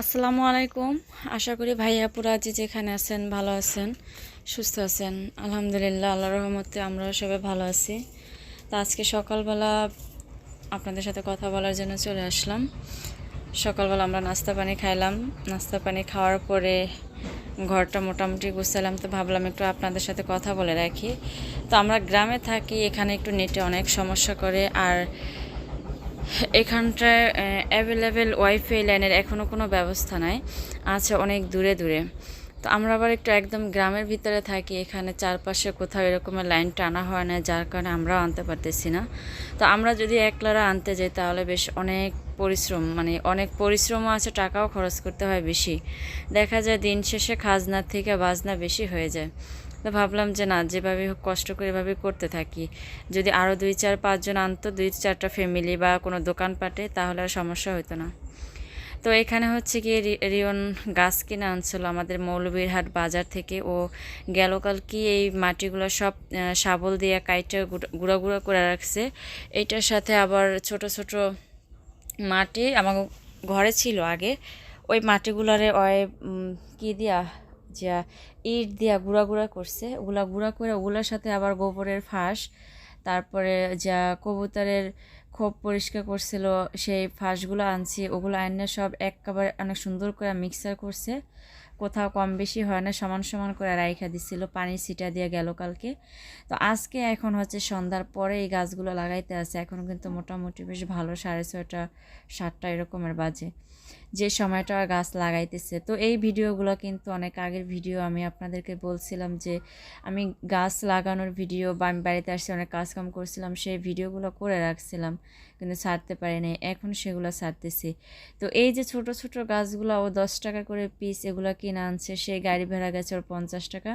আসসালামু আলাইকুম। আশা করি ভাইয়াপুরা যে যেখানে আছেন, ভালো আছেন, সুস্থ আছেন। আলহামদুলিল্লাহ আল্লাহ রহমতে আমরাও সবাই ভালো আছি। তো আজকে সকালবেলা আপনাদের সাথে কথা বলার জন্য চলে আসলাম। সকালবেলা আমরা নাস্তা পানি খাইলাম। নাস্তা পানি খাওয়ার পরে ঘরটা মোটামুটি গুছালাম তো ভাবলাম একটু আপনাদের সাথে কথা বলে রাখি। তো আমরা গ্রামে থাকি, এখানে একটু নেটে অনেক সমস্যা করে। আর এখানটায় অ্যাভেলেবেল ওয়াইফাই লাইনের এখনও কোনো ব্যবস্থা নাই। আছে অনেক দূরে দূরে। তো আমরা আবার একটু একদম গ্রামের ভিতরে থাকি, এখানে চারপাশে কোথাও এরকমের লাইন টানা হয় না, যার কারণে আমরাও আনতে পারতেছি না। তো আমরা যদি একলারা আনতে যাই, তাহলে বেশ অনেক পরিশ্রম মানে অনেক পরিশ্রমও আছে, টাকাও খরচ করতে হয় বেশি। দেখা যায় দিন শেষে খাজনার থেকে বাজনা বেশি হয়ে যায়। তো ভাবলাম যে না, যেভাবে হোক কষ্ট করে এভাবে করতে থাকি। যদি আরও দুই চার পাঁচজন আনতো, দুই চারটা ফ্যামিলি বা কোনো দোকানপাটে তাহলে আর সমস্যা হতো না। তো এখানে হচ্ছে কি রিয়ন গাছ কিনে আনছিল আমাদের মৌলবীরহাট বাজার থেকে। ও গেলকাল কি এই মাটিগুলো সব শাবল দিয়ে কাইটা গুঁড়া গুঁড়া করে রাখছে। এইটার সাথে আবার ছোট ছোট মাটি আমার ঘরে ছিল আগে। ওই মাটিগুলারে ওই কী দিয়া যা ইট দিয়া গুঁড়া গুঁড়া করছে, ওগুলা গুঁড়া করে ওগুলার সাথে আবার গোবরের ফাঁস, তারপরে যা কবুতরের খোপ পরিষ্কার করছিল, সেই ফাঁসগুলো আনছি, ওগুলো আইনে সব একবারে অনেক সুন্দর করে মিক্সার করছে। কোথাও কম বেশি হয় না, সমান সমান করে রাইখা দিছিল, পানি ছিটা দিয়ে গেল কালকে। তো আজকে এখন হচ্ছে সন্ধ্যার পরে এই গাছগুলো লাগাইতে আছে, এখন কিন্তু মোটামুটি বেশ ভালো, সাড়ে ছয়টা, সাতটা এরকমের বাজে। যে সময়টা গাছ লাগাইতেছে। তো এই ভিডিওগুলো কিন্তু অনেক আগের ভিডিও। আমি আপনাদেরকে বলছিলাম যে আমি গাছ লাগানোর ভিডিও বা আমি বাড়িতে আসছি অনেক কাজকাম করছিলাম, সেই ভিডিওগুলো করে রাখছিলাম, কিন্তু ছাড়তে পারিনি এখন সেগুলো ছাড়তেছি। তো এই যে ছোট ছোট গাছগুলো, ও দশ টাকা করে পিস এগুলো কিনে আনছে সে গাড়ি ভাড়া গেছে ওর পঞ্চাশ টাকা।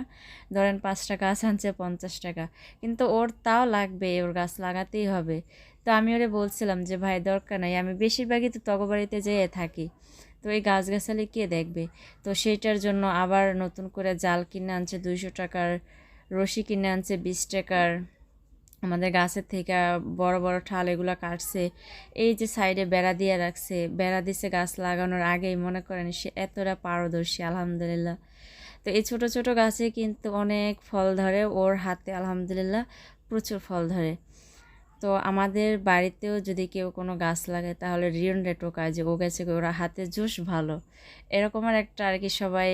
ধরেন পাঁচটা গাছ আনছে পঞ্চাশ টাকা। কিন্তু ওর তাও লাগবে, ওর গাছ লাগাতেই হবে। তো আমি ওরে বলছিলাম যে, ভাই, দরকার নাই। আমি বেশিরভাগই তো তগবাড়িতে যেয়ে থাকি। তো এই গাছগাছালি কে দেখবে? তো সেইটার জন্য আবার নতুন করে জাল কিনে আনছে, দুইশো টাকার রশি কিনে আনছে, বিশ টাকার। আমাদের গাছের থেকে বড় বড় ঠাল এগুলো কাটছে। এই যে সাইডে বেড়া দিয়ে রাখছে, বেড়া দিছে গাছ লাগানোর আগেই মনে করেন সে এতটা পারদর্শী, আলহামদুলিল্লাহ। তো এই ছোট ছোট গাছে কিন্তু অনেক ফল ধরে, ওর হাতে আলহামদুলিল্লাহ প্রচুর ফল ধরে। তো আমাদের বাড়িতেও যদি কেউ কোনো গাছ লাগে তাহলে রিয়ন রেটো যে ও গেছে ওরা হাতে জুস ভালো। এরকমের একটা আর কি সবাই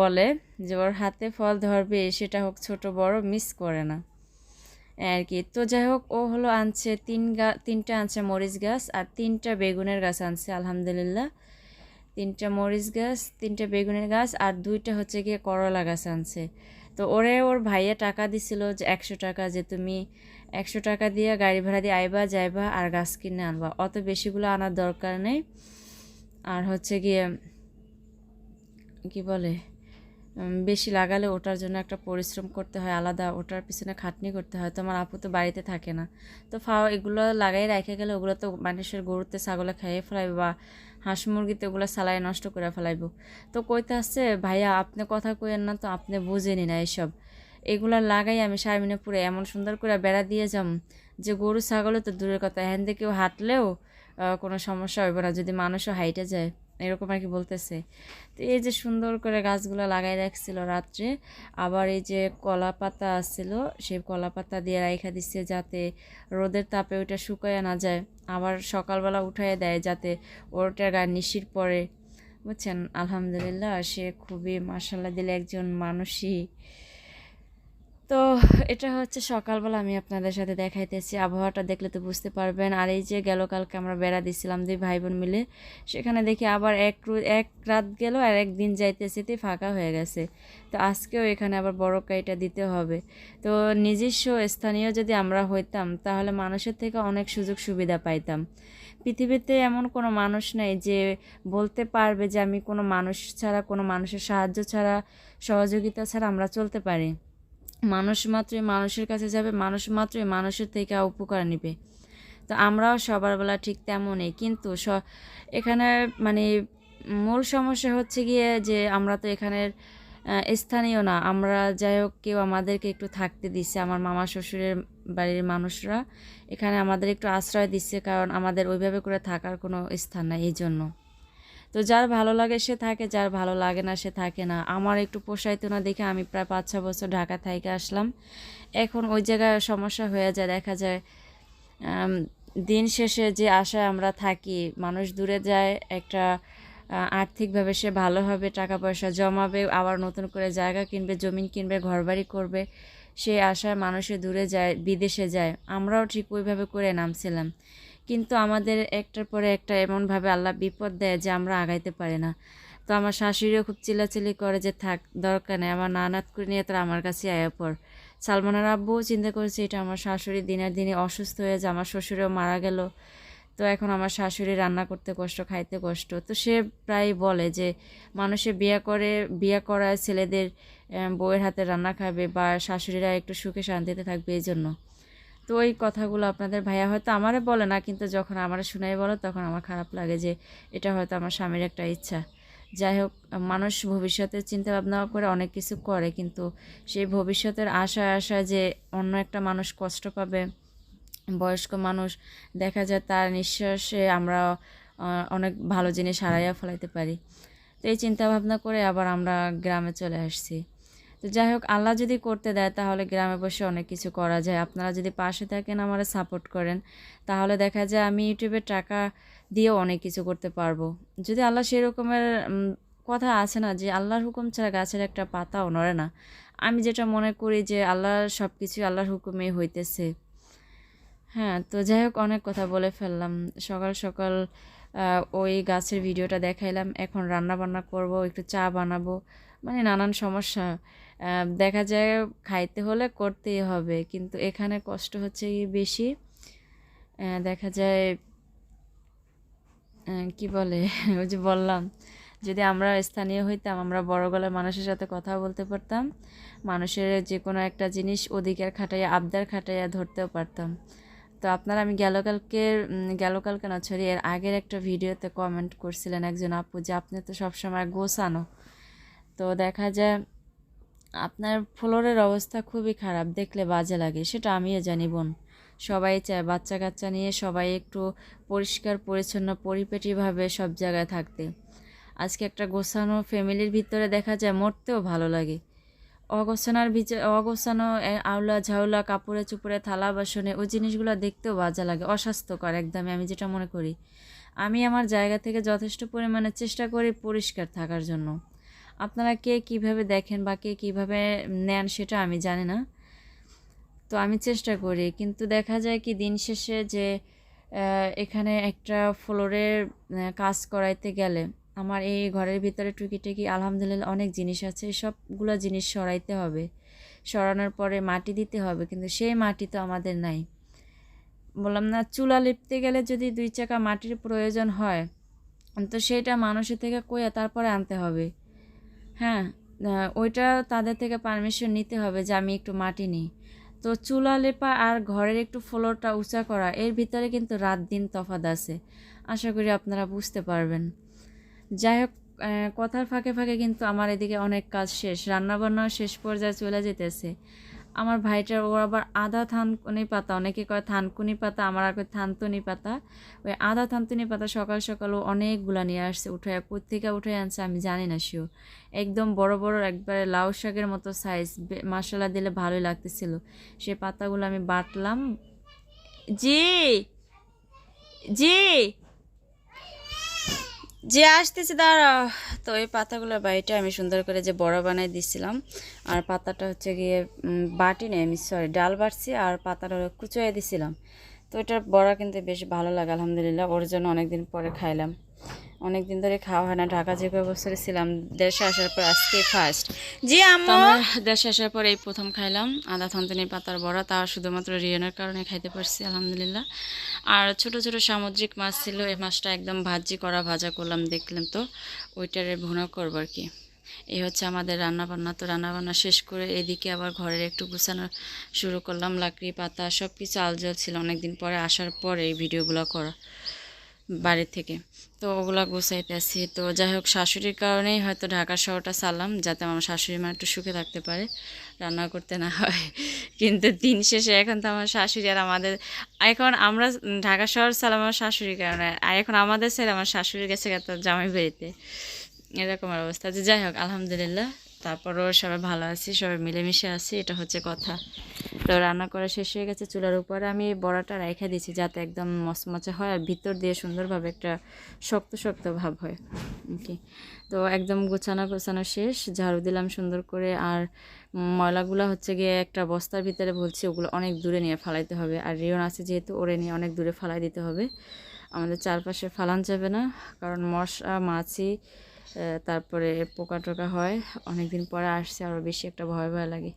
বলে যে ওর হাতে ফল ধরবে, সেটা হোক ছোট, বড়, মিস করে না। আর কি। তো যাই হোক, ও হলো আনছে তিন গা, তিনটা আনছে মরিচ গাছ, আর তিনটা বেগুনের গাছ আনছে, আলহামদুলিল্লাহ। তিনটা মরিচ গাছ, তিনটা বেগুনের গাছ, আর দুইটা হচ্ছে গিয়ে করলা গাছ আনছে। তো ওরে ওর ভাইয়া টাকা দিছিল যে একশো টাকা যে তুমি একশো টাকা দিয়ে গাড়ি ভাড়া দিয়ে আইবা, যাইবা আর গাছ কিনে আনবা। অত বেশিগুলো আনার দরকার নেই। আর হচ্ছে গিয়ে, কি বলে? বেশি লাগালে ওটার জন্য একটা পরিশ্রম করতে হয়, আলাদা ওটার পিছনে খাটনি করতে হয়। তোমার আপু তো বাড়িতে থাকে না। তো ফাও এগুলো লাগাই রেখে গেলে ওগুলো তো মানুষের গরুতে ছাগলে খাইয়ে ফেলাইব বা হাঁস মুরগিতে ওগুলো সালাই নষ্ট করে ফেলাইব। তো কইতে আসছে, ভাইয়া, আপনি কথা কইেন না তো আপনি বুঝেনি না এইসব এগুলা লাগাই আমি সারমিনে পুরে এমন সুন্দর করে বেড়া দিয়ে যাম যে গরু ছাগলে তো দূরের কথা। হ্যান কেউ হাঁটলেও কোনো সমস্যা হইব না। যদি মানুষও হাইটে যায়। এরকম আর কি বলতেছে। তো এই যে সুন্দর করে গাছগুলো লাগাই রাখছিল রাত্রে, আবার এই যে কলা পাতা আসছিল, সেই কলা পাতা দিয়ে রাইখা দিচ্ছে যাতে রোদের তাপে ওইটা শুকায় না যায়। আবার সকালবেলা উঠাই দেয় যাতে ওটা নিশির পরে বুঝছেন? আলহামদুলিল্লাহ, সে খুবই মাসাল্লাহ দিলে একজন মানুষই। তো এটা হচ্ছে সকালবেলা আমি আপনাদের সাথে দেখাইতেছি। আবহাওয়াটা দেখলে তো বুঝতে পারবেন। আর এই যে গেল, কালকে আমরা বেড়া দিছিলাম দুই ভাই বোন মিলে। সেখানে দেখি আবার এক এক রাত গেল আর একদিন যাইতেছিতে ফাঁকা হয়ে গেছে। তো আজকেও এখানে আবার বড় কাইটা দিতে হবে। তো নিজস্ব স্থানীয় যদি আমরা হইতাম, তাহলে মানুষের থেকে অনেক সুযোগ সুবিধা পাইতাম। পৃথিবীতে এমন কোনো মানুষ নেই যে বলতে পারবে যে আমি কোনো মানুষ ছাড়া, কোনো মানুষের সাহায্য ছাড়া, সহযোগিতা ছাড়া আমরা চলতে পারি। মানুষ মাত্রই মানুষের কাছে যাবে, মানুষ মাত্রই মানুষের থেকে উপকার নেবে। তো আমরাও সবার বেলা ঠিক তেমনই। কিন্তু স, এখানে মানে মূল সমস্যা হচ্ছে গিয়ে যে আমরা তো এখানের স্থানীয় না। আমরা যাই হোক কেউ আমাদেরকে একটু থাকতে দিচ্ছে আমার মামা শ্বশুরের বাড়ির মানুষরা। এখানে আমাদের একটু আশ্রয় দিচ্ছে কারণ আমাদের ওইভাবে করে থাকার কোনো স্থান নাই এই জন্য। তো যার ভালো লাগে সে থাকে, যার ভালো লাগে না সে থাকে না। আমার একটু পোষাইতো না দেখে আমি প্রায় পাঁচ ছ বছর ঢাকা থেকে আসলাম। এখন ওই জায়গায় সমস্যা হয়ে যায়, দেখা যায় দিন শেষে যে আশায় আমরা থাকি, মানুষ দূরে যায়, একটা আর্থিকভাবে সে ভালো হবে, টাকা পয়সা জমাবে, আবার নতুন করে জায়গা কিনবে, জমিন কিনবে, ঘরবাড়ি করবে, সেই আশায় মানুষে দূরে যায়, বিদেশে যায়। আমরাও ঠিক ওইভাবে করে নামছিলাম। কিন্তু আমাদের একটার পরে একটা এমনভাবে আল্লাহ বিপদ দেয় যে আমরা আগাইতে পারি না। তো আমার শাশুড়িও খুব চিল্লাচিল্লি করে যে, থাক, দরকার নেই, আমার নানাত করে নিয়ে তোরা আমার কাছে আয়া পর সালমানের আব্বুও চিন্তা করেছে, এটা আমার শাশুড়ি দিনের দিনে অসুস্থ হয়ে যে আমার শ্বশুরেও মারা গেল। তো এখন আমার শাশুড়ি রান্না করতে কষ্ট, খাইতে কষ্ট। তো সে প্রায় বলে যে, মানুষে বিয়ে করে, বিয়ে করায় ছেলেদের বউয়ের হাতে রান্না খাবে বা শাশুড়িরা একটু সুখে শান্তিতে থাকবে, এই জন্য। তো ওই কথাগুলো আপনাদের ভাইয়া হয়তো আমারে বলে না, কিন্তু যখন আমার শুনাই বলো তখন আমার খারাপ লাগে যে এটা হয়তো আমার স্বামীর একটা ইচ্ছা। যাই হোক, মানুষ ভবিষ্যতের চিন্তা ভাবনা করে, অনেক কিছু করে, কিন্তু সেই ভবিষ্যতের আশায় আশায় যে অন্য একটা মানুষ কষ্ট পাবে, বয়স্ক মানুষ, দেখা যায় তার নিঃশ্বাসে আমরা অনেক ভালো জিনিস হারাইয়া ফেলাইতে পারি। তো এই চিন্তাভাবনা করে আবার আমরা গ্রামে চলে আসছি। তো যাই হোক, আল্লাহ যদি করতে দেয়, তাহলে গ্রামে বসে অনেক কিছু করা যায়। আপনারা যদি পাশে থাকেন, আমার সাপোর্ট করেন, তাহলে দেখা যায় আমি ইউটিউবে টাকা দিয়েও অনেক কিছু করতে পারব। যদি আল্লাহ সেই রকমের কথা আছে না যে আল্লাহর হুকুম ছাড়া গাছের একটা পাতাও নড়ে না, আমি যেটা মনে করি যে আল্লাহর সব কিছুই আল্লাহর হুকুমে হইতেছে। হ্যাঁ তো যাই হোক, অনেক কথা বলে ফেললাম। সকাল সকাল ওই গাছের ভিডিওটা দেখাইলাম। এখন রান্না বান্না করব, একটু চা বানাবো মানে নানান সমস্যা। দেখা যায় খাইতে হলে করতেই হবে, কিন্তু এখানে কষ্ট হচ্ছে বেশি? দেখা যায় কি বলে? ওই যে বললাম, যদি আমরা স্থানীয় হইতাম, আমরা বড় গলার মানুষের সাথে কথা বলতে পারতাম, মানুষের যে কোনো একটা জিনিস অধিকার খাটাইয়া, আবদার খাটাইয়া ধরতেও পারতাম। তো আপনারা, আমি গেল কালকে গেল কালকে না, সরি, এর আগের একটা ভিডিওতে কমেন্ট করছিলেন একজন আপু, যে আপনি তো সবসময় গোছানো। তো দেখা যায় আপনার ফ্লোরের অবস্থা খুবই খারাপ, দেখলে বাজে লাগে, সেটা আমিও জানি, বোন। সবাই চায় বাচ্চা কাচ্চা নিয়ে সবাই একটু পরিষ্কার, পরিচ্ছন্ন, পরিপেটিভাবে সব জায়গায় থাকতে। আজকে একটা গোছানো ফ্যামিলির ভিতরে দেখা যায় মরতেও ভালো লাগে। অগোছানোর ভিতরে অগোছানো আউলা ঝাউলা, কাপড়ে চুপড়ে, থালা বাসনে, ওই জিনিসগুলো দেখতেও বাজে লাগে, অস্বাস্থ্যকর একদমই, আমি যেটা মনে করি। আমি আমার জায়গা থেকে যথেষ্ট পরিমাণে চেষ্টা করি পরিষ্কার থাকার জন্য। আপনারা কে কীভাবে দেখেন বা কে কীভাবে নেন সেটা আমি জানি না। তো আমি চেষ্টা করি। কিন্তু দেখা যায় কি দিন শেষে যে এখানে একটা ফ্লোরের কাজ করাইতে গেলে আমার এই ঘরের ভিতরে টুকিটাকি আলহামদুলিল্লাহ অনেক জিনিস আছে। সবগুলো জিনিস সরাইতে হবে। সরানোর পরে মাটি দিতে হবে। কিন্তু সেই মাটি তো আমাদের নাই। বললাম না, চুলা লিপতে গেলে যদি দুই চাকা মাটির প্রয়োজন হয়, তো সেটা মানুষের থেকে কইয়া তারপরে আনতে হবে। হ্যাঁ ওইটা তাদের থেকে পারমিশন নিতে হবে যে আমি একটু মাটি নিই। তো চুলা লেপা আর ঘরের একটু ফ্লোরটা উঁচা করা, এর ভিতরে কিন্তু রাত দিন তফাত আছে। আশা করি আপনারা বুঝতে পারবেন। যাই হোক কথার ফাঁকে ফাঁকে কিন্তু আমার এদিকে অনেক কাজ শেষ, রান্নাবান্নাও শেষ পর্যায়ে চলে যেতেছে। আমার ভাইটার ওর আবার আধা থানকুনি পাতা, অনেকে কয় থানকুনি পাতা, আমার কয় থানতুনি পাতা। ওই আধা থানতুনি পাতা সকাল সকাল ও অনেকগুলা নিয়ে আসছে উঠে কোথেকে উঠে আনছে, আমি জানি না শিও একদম বড় বড় একবারে লাউ শাকের মতো সাইজ মশলা দিলে ভালোই লাগতেছিল। সেই পাতাগুলো আমি বাটলাম। জি! জি! যে আসতেছে দাঁড়াও তো এই পাতাগুলোর বাড়িটা আমি সুন্দর করে যে বড় বানাই দিছিলাম। আর পাতাটা হচ্ছে গিয়ে বাটি নেই, আমি সরি ডাল বাড়ছি আর পাতাটা কুচুয়ে দিছিলাম। তো এটার বড়া কিন্তু বেশ ভালো লাগে, আলহামদুলিল্লাহ। ওর জন্য অনেকদিন পরে খাইলাম। অনেক দিন ধরে খাওয়া হয় না। ঢাকা যে কয় বছরে ছিলাম, দেশে আসার পর আজকে ফার্স্ট জি, আম্মু? দেশে আসার পর এই প্রথম খাইলাম। আদা থানতনি পাতার বড়া। তা শুধুমাত্র রিয়নের কারণে খাইতে পারছি, আলহামদুলিল্লাহ। আর ছোট ছোট সামুদ্রিক মাছ ছিল, এই মাছটা একদম ভাজি করা, ভাজা করলাম, দেখলাম তো ওইটারে ভুনা করব আর কি। এই হচ্ছে আমাদের রান্নাবান্না। তো রান্নাবান্না শেষ করে এদিকে আবার ঘরের একটু গুছানো শুরু করলাম। লাকড়ি পাতা সব কিছু আলজল ছিল। অনেকদিন পরে আসার পরে এই ভিডিওগুলো করা। বাড়ি থেকে। তো ওগুলো গুছাইতে আসি। তো যাই হোক, শাশুড়ির কারণেই হয়তো ঢাকা শহরটা সারলাম যাতে আমার শাশুড়ি মা একটু সুখে থাকতে পারে, রান্না করতে না হয়। কিন্তু দিন শেষে এখন তো আমার শাশুড়ি আর আমাদের, এখন আমরা ঢাকা শহর সালাম আমার শাশুড়ির কারণে, আর এখন আমাদের ছেলে আমার শাশুড়ি গেছে তো জামাই বেরিতে এরকম অবস্থা। যে যাই হোক, আলহামদুলিল্লাহ। তারপরও সবাই ভালো আছি, সবাই মিলেমিশে আছি, এটা হচ্ছে কথা। তো রান্না করা শেষ হয়ে গেছে চুলার উপরে। আমি বড়াটা রেখে দিয়েছি যাতে একদম মচমচে হয় আর ভিতর দিয়ে সুন্দরভাবে একটা শক্ত শক্ত ভাব হয়। ওকে। তো একদম গোছানো গোছানো শেষ। ঝাড়ু দিলাম সুন্দর করে। আর ময়লাগুলো হচ্ছে গিয়ে একটা বস্তার ভিতরে বলছি, ওগুলো অনেক দূরে নিয়ে ফালাইতে হবে। আর রিয়ন আছে যেহেতু, ওরে নিয়ে অনেক দূরে ফালাই দিতে হবে। আমাদের চারপাশে ফালান যাবে না, কারণ মশা, মাছি তারপরে পোকা টোকা হয়। অনেক দিন পরে আসছে আরও বেশি একটা ভয় ভয় লাগে।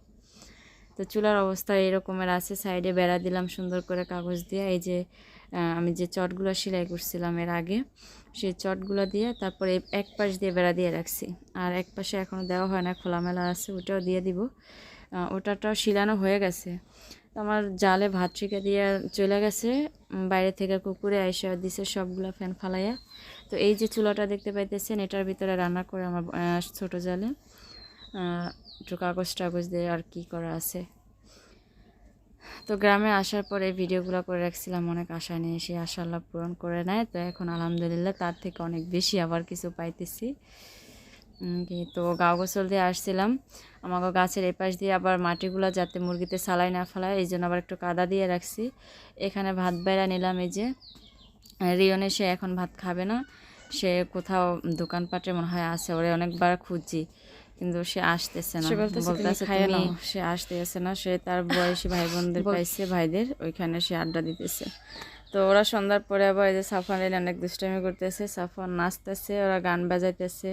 তো চুলার অবস্থা এরকমের আছে, সাইডে বেড়া দিলাম সুন্দর করে কাগজ দিয়ে। এই যে আমি যে চটগুলো সেলাই করছিলাম এর আগে, সেই চটগুলো দিয়ে তারপরে এক পাশ দিয়ে বেড়া দিয়ে রাখছি। আর এক পাশে এখনও দেওয়া হয় না, খোলামেলা আছে, ওটাও দিয়ে দিব। ওটাটাও শিলানো হয়ে গেছে। আমার জালে ভাত ছিকে দিয়ে চলে গেছে বাইরে থেকে কুকুরে আইসা দিছে সবগুলো ফ্যান ফালাইয়া। তো এই যে চুলাটা দেখতে পাইতেছেন, এটার ভিতরে রান্না করে আমার ছোট জালে। একটু কাগজ টাগজ দিয়ে আর কি করা আছে। তো গ্রামে আসার পরে ভিডিওগুলো করে রাখছিলাম, অনেক আশা নিয়ে সেই আশা আল্লাহ পূরণ করে নেয়। তো এখন আলহামদুলিল্লাহ তার থেকে অনেক বেশি আবার কিছু পাইতেছি। তো গাও গোসল দিয়ে আসছিলাম। আমাকে গাছের এপাশ দিয়ে আবার মাটিগুলো যাতে মুরগিতে সালাই না ফেলায়, এই জন্য আবার একটু কাদা দিয়ে রাখছি। এখানে ভাত বেড়া নিলাম এই যে। রিয়নে সে এখন ভাত খাবে না, সে কোথাও দোকানপাটে মনে হয় আছে, ওরে অনেকবার খুঁজছি। কিন্তু সে আসতেছে না। বলতেছে, "তুমি সে আসতেছে না সে তার বয়সী ভাই বোনদের পাইছে ভাইদের ওইখানে সে আড্ডা দিতেছে। তো ওরা সন্ধ্যার পরে আবার এই যে সাফান এনে অনেক দুষ্টামি করতেছে সাফান নাচতেছে ওরা গান বাজাইতেছে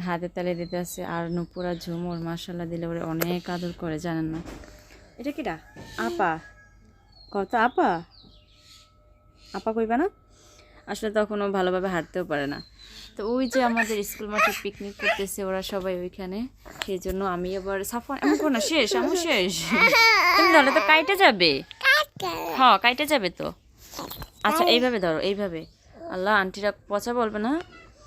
হাতে তালে দিতেছে আর নুপুরা ঝুমুর মাসাল্লাহ দিলে ওরা অনেক আদর করে জানেন না। এটা কিটা আপা। কত আপা? আপা কইবে না? আসলে তখন ও ভালোভাবে হাঁটতেও পারে না। তো ওই যে আমাদের স্কুল মাঠে পিকনিক করতেছে ওরা সবাই ওইখানে। সেই জন্য আমি আবার সাফান এমন করো না, শেষ আমার শেষ। তুমি ধরো তো কাইটে যাবে? হ্যাঁ কাইটে যাবে তো। আচ্ছা এইভাবে ধরো, এইভাবে। আল্লাহ, আন্টিরা পচা বলবে না?